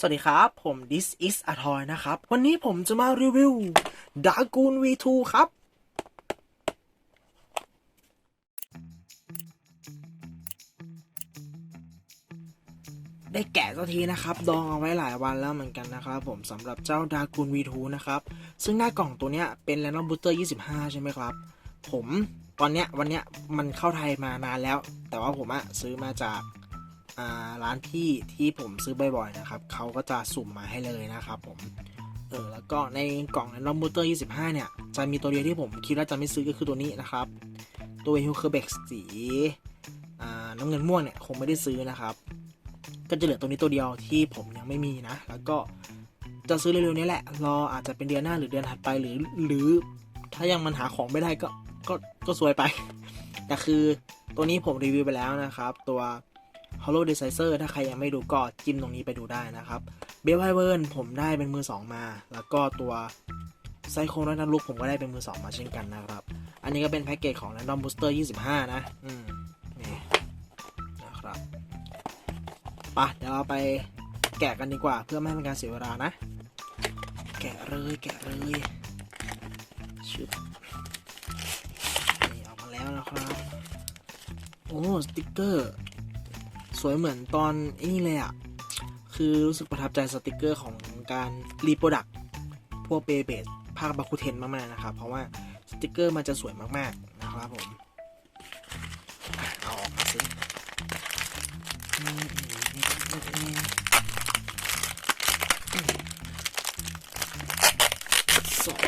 สวัสดีครับ ผม This is a toy นะครับ วันนี้ผมจะมารีวิว d a g o o n V2 ครับ ได้แกะสักทีนะครับ ดองเอาไว้หลายวันแล้วเหมือนกันนะครับผมสำหรับเจ้า d a g o o n V2 นะครับ ซึ่งหน้ากล่องตัวเนี้ยเป็น Random Booster 25 ใช่ไหมครับ ผมตอนเนี้ยวันเนี้ยมันเข้าไทยมานานแล้ว แต่ว่าผมอะซื้อมาจาก ร้านพี่ที่ผมซื้อบ่อยๆนะครับเขาก็จะสุ่มมาให้เลยนะครับผมเออแล้วก็ในกล่องนอมบูเตอร์ 25 เนี่ย จะมีตัวเดียวที่ผมคิดว่าจะไม่ซื้อก็คือตัวนี้นะครับ ตัวฮิวเคอร์เบกสีน้ำเงินม่วงเนี่ย คงไม่ได้ซื้อนะครับ ก็จะเหลือตัวนี้ตัวเดียวที่ผมยังไม่มีนะ แล้วก็จะซื้อเร็วๆนี้แหละ รออาจจะเป็นเดือนหน้าหรือเดือนถัดไปหรือ หรือถ้ายังมันหาของไม่ได้ก็ก็ก็ซวยไป แต่คือตัวนี้ผมรีวิวไปแล้วนะครับ ตัว Hollow d e c i s e r ถ้าใครยังไม่ดูก็จิ้มตรงนี้ไปดูได้นะครับเบลไฮเวิร์นผมได้เป็นมือ 2 มา แล้วก็ตัวไซโคนันลุกผมก็ได้เป็นมือ 2 มาเช่นกันนะครับ อันนี้ก็เป็นแพ็กเกจของ Random Booster 25 นะอืมนี่นะครับปะเดี๋ยวเราไปแกะกันดีกว่า เพื่อไม่ให้เป็นการเสียเวลานะ แกะเลยแกะเลยชึบนี่ออกมาแล้วนะครับ โอ้ สติกเกอร์ สวยเหมือนตอนไอ้นี่เลยอะ่ะคือรู้สึกประทับใจสติกเกอร์ของการรีโปรดักพวกเบเบสภาคบาคูเทนมากๆนะครับ เพราะว่าสติกเกอร์มันจะสวยมากๆนะครับผมเอาออกมาสิสอง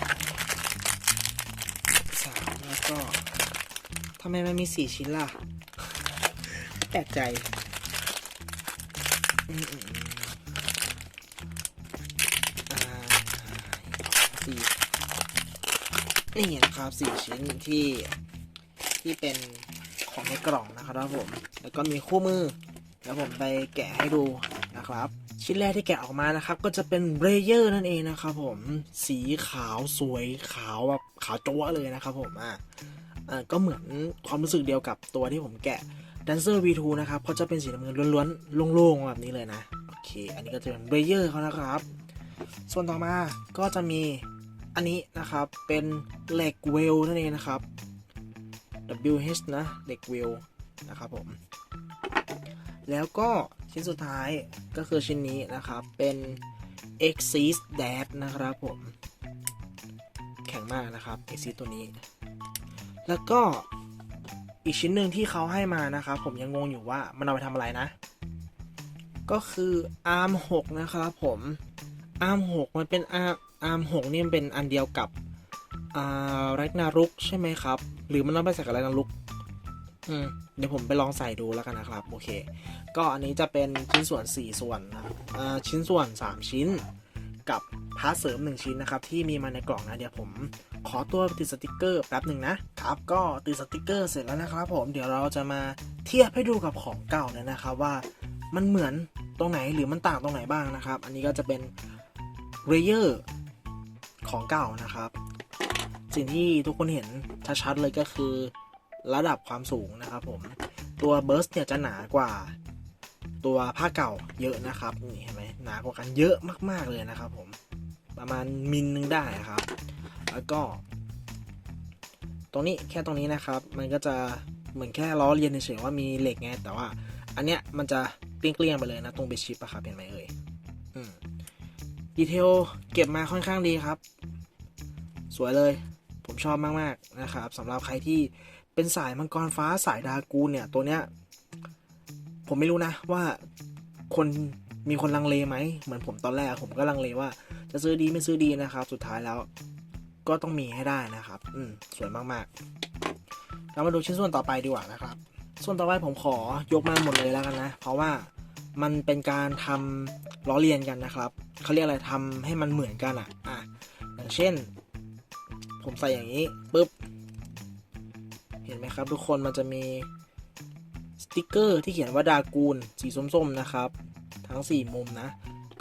สามแล้วก็ทำไมมันมีสี่ชิ้นล่ะ แปลกใจ สี่นี่นะครับสี่ชิ้นที่ที่เป็นของในกล่องนะครับผม แล้วก็มีคู่มือ แล้วผมไปแกะให้ดูนะครับ ชิ้นแรกที่แกะออกมานะครับ ก็จะเป็นเบรเยอร์นั่นเองนะครับผม สีขาวสวยขาวแบบขาวจัวเลยนะครับผมอะอ่าก็เหมือนความรู้สึกเดียวกับตัวที่ผมแกะ Dancer V2 นะครับเขาจะเป็นสีน้ำเงินล้วนๆโล่งๆแบบนี้เลยนะโอเค อันนี้ก็จะเป็นเบเยอร์เขานะครับ ส่วนต่อมาก็จะมีอันนี้นะครับเป็นเหล็กเวลนั่นเองนะครับ WH นะเหล็กเวลนะครับผมแล้วก็ชิ้นสุดท้ายก็คือชิ้นนี้นะครับเป็น Exis Dad นะครับผม แข็งมากนะครับ Exis ตัวนี้ แล้วก็ อีกชิ้นหนึ่งที่เขาให้มานะครับผมยังงงอยู่ว่ามันเอาไปทำอะไรนะ ก็คือ ARM 6นะครับผม ARM 6มันเป็น ARM ARM 6นี่มันเป็นอันเดียวกับอ่าแรกนารุกใช่ไหมครับ หรือมันต้องไปใส่กับแรกนารุกอืมเดี๋ยวผมไปลองใส่ดูแล้วกันนะครับ โอเค ก็อันนี้จะเป็นชิ้นส่วน 4 ส่วนนะอ่าชิ้นส่วน 3 ชิ้น กับพาร์ทเสริม 1 ชิ้นนะครับ ที่มีมาในกล่องนะเดี๋ยวผม ขอตัวติดสติกเกอร์แป๊บหนึ่งนะครับ ก็ติดสติกเกอร์เสร็จแล้วนะครับ ผมเดี๋ยวเราจะมาเทียบให้ดูกับของเก่าเนี่ยนะครับว่ามันเหมือนตรงไหนหรือมันต่างตรงไหนบ้างนะครับ อันนี้ก็จะเป็นเรเยอร์ของเก่านะครับ สิ่งที่ทุกคนเห็นชัดๆเลยก็คือระดับความสูงนะครับผมตัวเบิร์สเนี่ยจะหนากว่าตัวผ้าเก่าเยอะนะครับนี่เห็นไหมหนากว่ากันเยอะมากๆเลยนะครับผมประมาณมิลนึงได้ครับ แล้วก็ ตรงนี้แค่ตรงนี้นะครับ มันก็จะเหมือนแค่ล้อเลียนเฉยๆว่ามีเหล็กไง แต่ว่า อันเนี้ยมันจะเกลี้ยงๆไปเลยนะ ตรงเบสชิปอะครับเห็นไหมเอ่ยดีเทลเก็บมาค่อนข้างดีครับ สวยเลย ผมชอบมากๆนะครับสำหรับใครที่เป็นสายมังกรฟ้าสายดากูเนี่ย ตัวเนี้ย ผมไม่รู้นะว่าคนมีคนลังเลไหมเหมือนผมตอนแรกผมก็ลังเลว่า จะซื้อดีไม่ซื้อดีนะครับ สุดท้ายแล้ว ก็ต้องมีให้ได้นะครับ อืมสวยมากๆ เรามาดูชิ้นส่วนต่อไปดีกว่านะครับ ส่วนต่อไปผมขอยกมาหมดเลยแล้วกันนะ เพราะว่ามันเป็นการทำล้อเลียนกันนะครับเขาเรียกอะไรทำให้มันเหมือนกันอะ อะ อย่างเช่น ผมใส่อย่างนี้ปุ๊บ เห็นไหมครับ ทุกคนมันจะมีสติกเกอร์ที่เขียนว่าดากูลสีส้มๆนะครับ ทั้ง 4 มุมนะ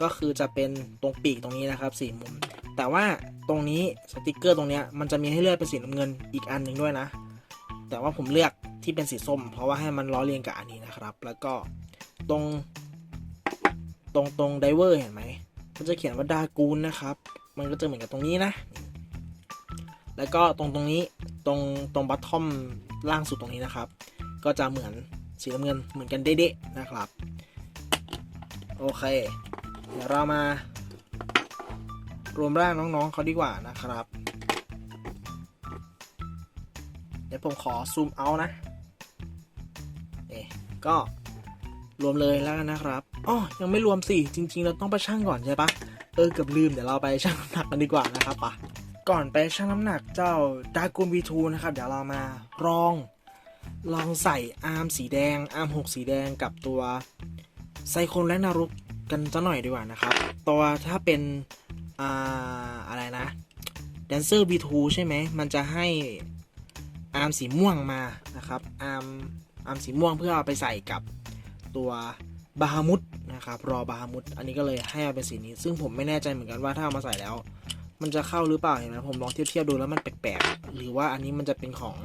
ก็คือจะเป็นตรงปีกตรงนี้นะครับ 4 มุม แต่ว่า ตรงนี้สติกเกอร์ตรงเนี้ยมันจะมีให้เลือกเป็นสีน้ำเงินอีกอันหนึ่งด้วยนะ แต่ว่าผมเลือกที่เป็นสีส้ม เพราะว่าให้มันล้อเลียนกับอันนี้นะครับ แล้วก็ตรงตรงตรงไดเวอร์เห็นไหมมันจะเขียนว่าดากูนนะครับ มันก็จะเหมือนกับตรงนี้นะ แล้วก็ตรงตรงนี้ตรงตรงบัตทอมล่างสุดตรงนี้นะครับ ก็จะเหมือนสีน้ำเงินเหมือนกันเด๊ะๆนะครับ โอเค เดี๋ยวเรามา รวมร่างน้องๆเขาดีกว่านะครับ เดี๋ยวผมขอซูมเอานะเอ๊ะก็รวมเลยแล้วกันนะครับอ๋อยังไม่รวมสิจริง ๆ เราต้องไปชั่งก่อนใช่ปะเออเกือบลืมเดี๋ยวเราไปชั่งน้ำหนักกันดีกว่านะครับปะก่อนไปชั่งน้ำหนักเจ้าดากูน V2 นะครับ เดี๋ยวเรามาลอง ลองใส่อาร์มสีแดง อาร์มหกสีแดงกับตัวไซโคนและนารุกกันจะหน่อยดีกว่านะครับ ตัวถ้าเป็น อ่าอะไรนะแดนเซอร์ V2 ใช่ไหม มันจะให้อาร์มสีม่วงมานะครับอาร์มอาร์มสีม่วงเพื่อเอาไปใส่กับตัวบาฮามุดนะครับรอบาฮามุดอันนี้ก็เลยให้เอาเป็นสีนี้ ซึ่งผมไม่แน่ใจเหมือนกันว่าถ้าเอามาใส่แล้ว มันจะเข้าหรือเปล่าเห็นไหมผมลองเทียบเทียบๆดูแล้วมันแปลกๆหรือว่าอันนี้มันจะเป็นของ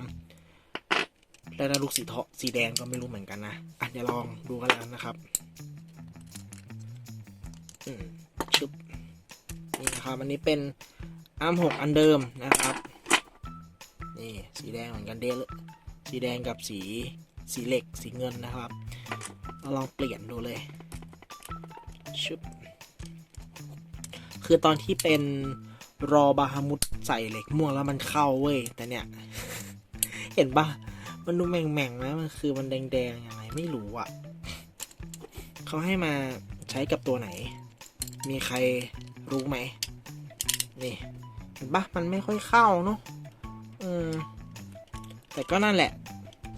แล้วนะลูกสีเทาสีแดงก็ไม่รู้เหมือนกันนะอะเดี๋ยวลองดูกันแล้วนะครับ อืมชึบ นะครับอันนี้เป็นอาร์มหกอันเดิมนะครับนี่สีแดงเหมือนกันเดเลยสีแดงกับสีสีเหล็กสีเงินนะครับเราลองเปลี่ยนดูเลยชึบคือตอนที่เป็นรอบาฮามุดใส่เหล็กม่วงแล้วมันเข้าเว้ยแต่เนี่ย เห็นปะมันดูแหม่งๆนะมันคือมันแดงๆยังไงไม่รู้อะเขาให้มาใช้กับตัวไหน มีใครรู้ไหม นี่เห็นปะมันไม่ค่อยเข้าเนาะอืมแต่ก็นั่นแหละ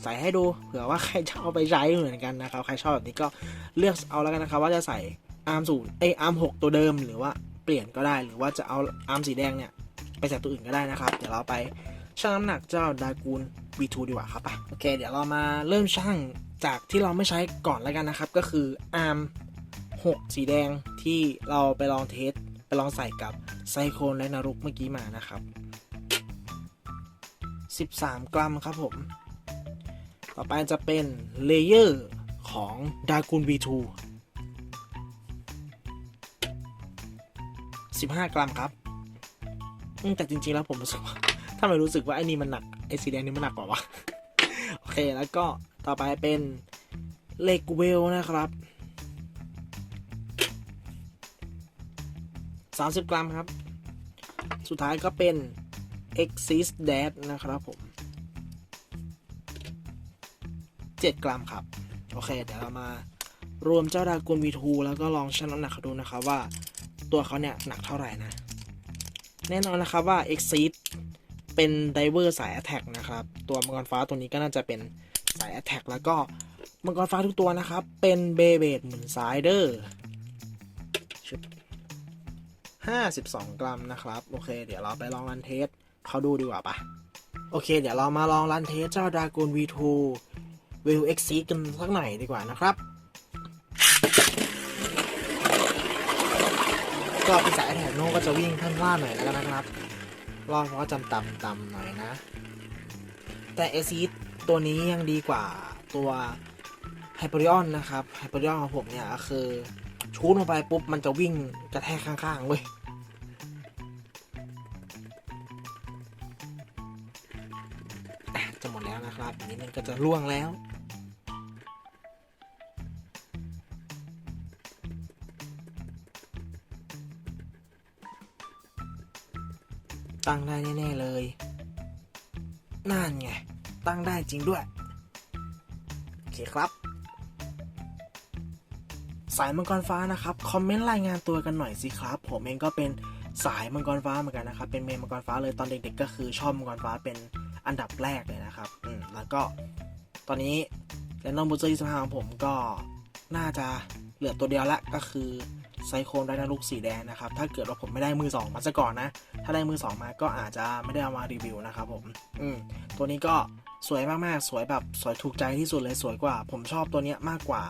ใส่ให้ดูเผื่อว่าใครจะเอาไปใช้เหมือนกันนะครับ ใครชอบแบบนี้ก็เลือกเอาแล้วกันนะครับ ว่าจะใส่อาร์มศูนย์เออาร์มหกตัวเดิมหรือว่าเปลี่ยนก็ได้หรือว่าจะเอาอาร์มสีแดงเนี่ย ไปใส่ตัวอื่นก็ได้นะครับ เดี๋ยวเราไปชั่งน้ำหนักเจ้าดากูน V2 ดีกว่าครับไปโอเค เดี๋ยวเรามาเริ่มชั่งจากที่เราไม่ใช้ก่อนแล้วกันนะครับ ก็คืออาร์ม6สีแดงที่เราไปลองเทส ไปลองใส่กับไซโคนและนารุกเมื่อกี้มานะครับ 13 กรัมครับผม ต่อไปจะเป็นเลเยอร์ของดากูน V2 15 กรัมครับแต่จริงๆ แล้วผมรู้สึกว่าถ้าไม่รู้สึกว่าไอ้นี่มันหนัก ไอ้สีแดงนี่มันหนักกว่าวะ โอเค แล้วก็ต่อไปเป็นเลกเวลนะครับ 30 กรัมครับ สุดท้ายก็เป็น Exis d a d นะครับผม 7 กรัมครับ โอเค เดี๋ยวเรามารวมเจ้าดากูน V2 แล้วก็ลองชั่งน้ำหนักเขาดูนะครับว่าตัวเขาเนี่ย หนักเท่าไหร่นะ แน่นอนนะครับว่า Exit เป็นไดเวอร์สาย Attack นะครับ ตัวมังกรฟ้าตัวนี้ก็น่าจะเป็นสาย Attack แล้วก็มังกรฟ้าทุกตัวนะครับ เป็นเบเบดหมุนซ้ายเดอร์ ห้าสิบสองกรัมนะครับ โอเค เดี๋ยวเราไปลองรันเทสเขาดูดีกว่าปะโอเค เดี๋ยวเรามาลองรันเทสเจ้าดรากูน V2 วิว X กันสักหน่อยดีกว่านะครับ ก็เป็นสายแถบโน้ก็จะวิ่งท่านล่าหน่อยแล้วกันนะครับรอบก็จำต่ำต่ำหน่อยนะ แต่เอซีตัวนี้ยังดีกว่าตัวไฮเปอริออนนะครับไฮเปอริออนของผมเนี่ยคือ ชูลงไปปุ๊บมันจะวิ่งกระแทกข้างๆเว้ยอะจะหมดแล้วนะครับนนี้มันก็จะล่วงแล้วตั้งได้แน่ๆเลย นั่นไง ตั้งได้จริงด้วย โอเคครับ สายมังกรฟ้านะครับคอมเมนต์รายงานตัวกันหน่อยสิครับ ผมเองก็เป็นสายมังกรฟ้าเหมือนกันนะครับ เป็นเมนมังกรฟ้าเลยตอนเด็กๆก็คือชอบมังกรฟ้าเป็นอันดับแรกเลยนะครับอืมแล้วก็ตอนนี้แรนดอมบูเซอร์25ของผมก็น่าจะเหลือตัวเดียวละก็คือไซโคนไดนาลุกสีแดงนะครับ ถ้าเกิดว่าผมไม่ได้มือสองมาซะก่อนนะ ถ้าได้มือสองมาก็อาจจะไม่ได้เอามารีวิวนะครับผมอืมตัวนี้ก็สวยมากๆ สวยแบบสวยถูกใจที่สุดเลยสวยกว่า ผมชอบตัวเนี้ยมากกว่า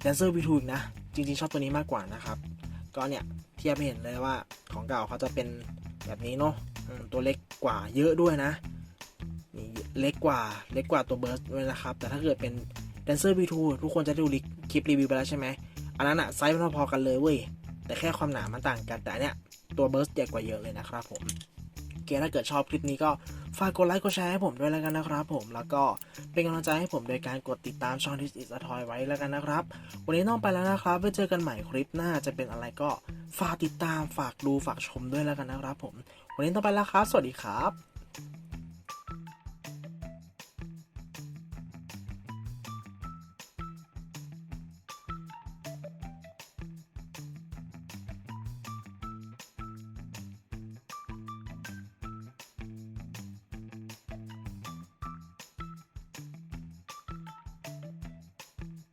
แดนเซอร์วีทูนะ จริงๆ ชอบตัวนี้มากกว่านะครับ ก็เนี่ย เทียบให้เห็นเลยว่าของเก่าเขาจะเป็นแบบนี้เนาะตัวเล็กกว่าเยอะด้วยนะนี่เล็กกว่าเล็กกว่าตัวเบิร์สด้วยนะครับ แต่ถ้าเกิดเป็น Dancer V2 ทุกคนจะได้ดูคลิปรีวิวไปแล้วใช่ไหมอันนั้นอะไซส์มันพอๆกันเลยเว้ยแต่แค่ความหนามันต่างกันแต่เนี้ยตัวเบิร์สใหญ่กว่าเยอะเลยนะครับผม เคถ้าเกิดชอบคลิปนี้ก็ฝากกดไลค์กดแชร์ให้ผมด้วยแล้วกันนะครับผมแล้วก็เป็นกำลังใจให้ผมโดยการกดติดตามช่องทิสอิสทอยไว้แล้วกันนะครับ วันนี้ต้องไปแล้วนะครับไว้เจอกันใหม่คลิปหน้าจะเป็นอะไรก็ฝากติดตามฝากดูฝากชมด้วยแล้วกันนะครับผม วันนี้ต้องไปแล้วครับ สวัสดีครับ